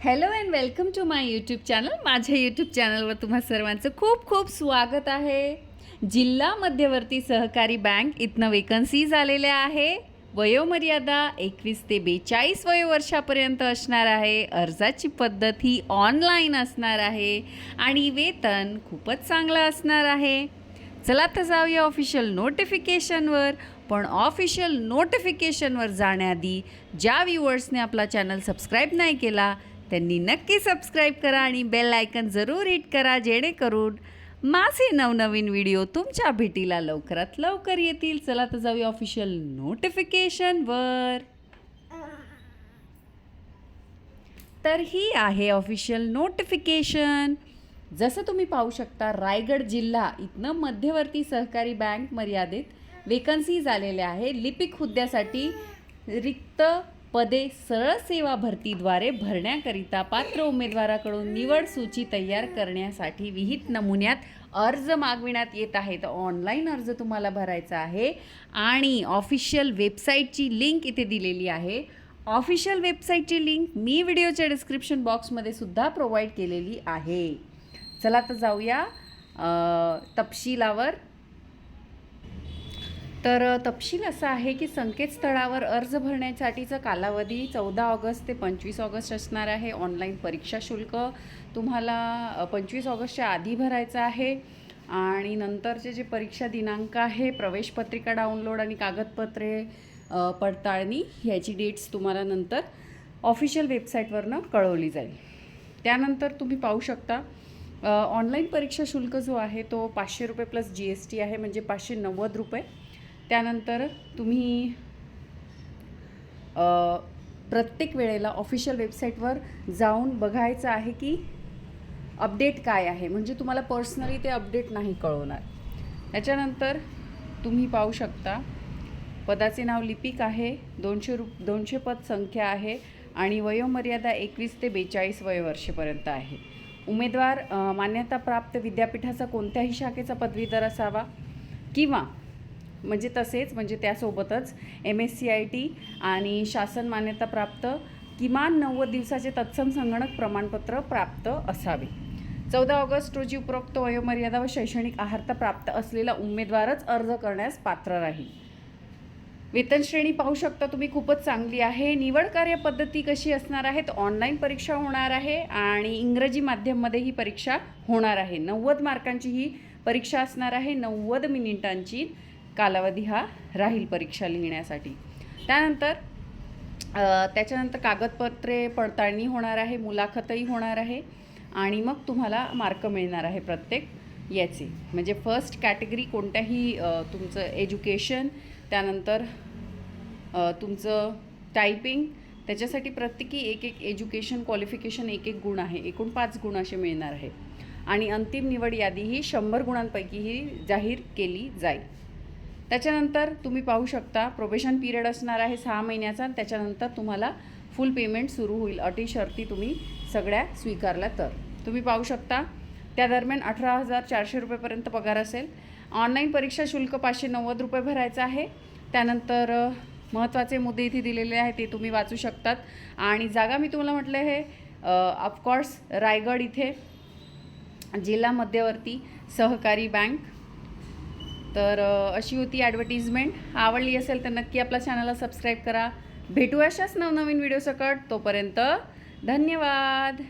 Hello and welcome to my YouTube channel माझ्या YouTube चॅनलवर तुम्हा सर्वांचं खूप खूप स्वागत आहे. जिल्हा मध्यवर्ती सहकारी बँक इथनं वेकन्सीज आलेल्या आहे. वयोमर्यादा एकवीस ते बेचाळीस वयोवर्षापर्यंत असणार आहे. अर्जाची पद्धत ही ऑनलाईन असणार आहे. आणि वेतन खूपच चांगलं असणार आहे. चला तर जाऊया ऑफिशियल नोटिफिकेशनवर पण ऑफिशियल नोटिफिकेशनवर जाण्याआधी ज्या व्ह्युअर्सने आपला चॅनल सबस्क्राईब नाही केला त्यांनी नक्की सबस्क्राईब करा आणि बेल आयकन जरूर हिट करा जेणेकरून माझे नवनवीन व्हिडिओ तुमच्या भेटीला लवकरात लवकर येतील. चला तर जाऊया ऑफिशियल नोटिफिकेशनवर तर ही आहे ऑफिशियल नोटिफिकेशन जसं तुम्ही पाहू शकता रायगड जिल्हा इथनं मध्यवर्ती सहकारी बँक मर्यादित वेकन्सीज आलेल्या आहे. लिपिक हुद्द्यासाठी रिक्त पदे सरळ सेवा भरतीद्वारे भरण्याकरिता पात्र उमेदवाराकडून निवड सूची तयार करण्यासाठी विहित नमुन्यात अर्ज मागविण्यात येत आहे तर ऑनलाईन अर्ज तुम्हाला भरायचा आहे आणि ऑफिशियल वेबसाईटची लिंक इथे दिलेली आहे. ऑफिशियल वेबसाईटची लिंक मी व्हिडिओच्या डिस्क्रिप्शन बॉक्समध्ये सुद्धा प्रोव्हाइड केलेली आहे. चला तर जाऊया तपशिलावर. तर तपशील असा आहे की संकेतस्थळावर अर्ज भरण्यासाठीचा कालावधी चौदा ऑगस्ट ते पंचवीस ऑगस्ट असणार आहे. ऑनलाईन परीक्षा शुल्क तुम्हाला पंचवीस ऑगस्टच्या आधी भरायचं आहे आणि नंतरचे जे परीक्षा दिनांक आहे प्रवेशपत्रिका डाउनलोड आणि कागदपत्रे पडताळणी ह्याची डेट्स तुम्हाला नंतर ऑफिशियल वेबसाईटवरनं कळवली जाईल. त्यानंतर तुम्ही पाहू शकता ऑनलाईन परीक्षा शुल्क जो आहे तो पाचशे रुपये प्लस जी एस टी आहे म्हणजे पाचशे नव्वद रुपये. त्यानंतर तुम्ही प्रत्येक वेळेला ऑफिशियल वेबसाईटवर जाऊन बघायचं आहे की अपडेट काय आहे. म्हणजे तुम्हाला पर्सनली ते अपडेट नाही कळवणार. त्याच्यानंतर तुम्ही पाहू शकता पदाचे नाव लिपिक आहे दोनशे रु दोनशे पद संख्या आहे आणि वयोमर्यादा एकवीस ते बेचाळीस वयोवर्षेपर्यंत आहे. उमेदवार मान्यताप्राप्त विद्यापीठाचा कोणत्याही शाखेचा पदवीधर असावा किंवा म्हणजे तसेच म्हणजे त्यासोबतच M S C I T आणि शासन मान्यताप्राप्त किमान नव्वद दिवसाचे तत्सम संगणक प्रमाणपत्र प्राप्त असावे. चौदा ऑगस्ट रोजी उपरोक्त वयोमर्यादा व शैक्षणिक आहारता प्राप्त असलेला उमेदवारच अर्ज करण्यास पात्र राहील. वेतन श्रेणी पाहू शकता तुम्ही खूपच चांगली आहे. निवड कार्यपद्धती कशी असणार आहे तर ऑनलाईन परीक्षा होणार आहे आणि इंग्रजी माध्यममध्ये ही परीक्षा होणार आहे. नव्वद मार्कांची ही परीक्षा असणार आहे. नव्वद मिनिटांची कालावधी हा राहील परीक्षा लिहिण्यासाठी. त्यानंतर त्याच्यानंतर कागदपत्रे पडताळणी होणार आहे मुलाखतही होणार आहे आणि मग तुम्हाला मार्क मिळणार आहे प्रत्येक याचे. म्हणजे फर्स्ट कॅटेगरी कोणत्याही तुमचं एज्युकेशन त्यानंतर तुमचं टायपिंग त्याच्यासाठी प्रत्येकी एक एक एज्युकेशन क्वालिफिकेशन एक एक गुण आहे एकूण पाच गुण असे मिळणार आहे. आणि अंतिम निवड यादी ही शंभर गुणांपैकी ही जाहीर केली जाईल. त्याच्यानंतर तुम्ही पाहू शकता प्रोबेशन पिरियड असणार आहे सहा महिन्याचा त्याच्यानंतर तुम्हाला फुल पेमेंट सुरू होईल. अटी शर्ती तुम्ही सगळ्या स्वीकारल्या तर. तुम्ही पाहू शकता त्या दरम्यान अठरा हजार चारशे रुपयेपर्यंत पगार असेल. ऑनलाईन परीक्षा शुल्क पाचशे नव्वद रुपये भरायचं आहे. त्यानंतर महत्त्वाचे मुद्दे इथे दिलेले आहेत ते तुम्ही वाचू शकतात. आणि जागा मी तुम्हाला म्हटलं हे ऑफकोर्स रायगड इथे जिल्हा मध्यवर्ती सहकारी बँक तर अशी होती ॲडव्हर्टिजमेंट आवडली असेल तर नक्की आपल्या चॅनलला सबस्क्राईब करा. भेटू अशाच नवनवीन व्हिडिओ सकट. तोपर्यंत धन्यवाद.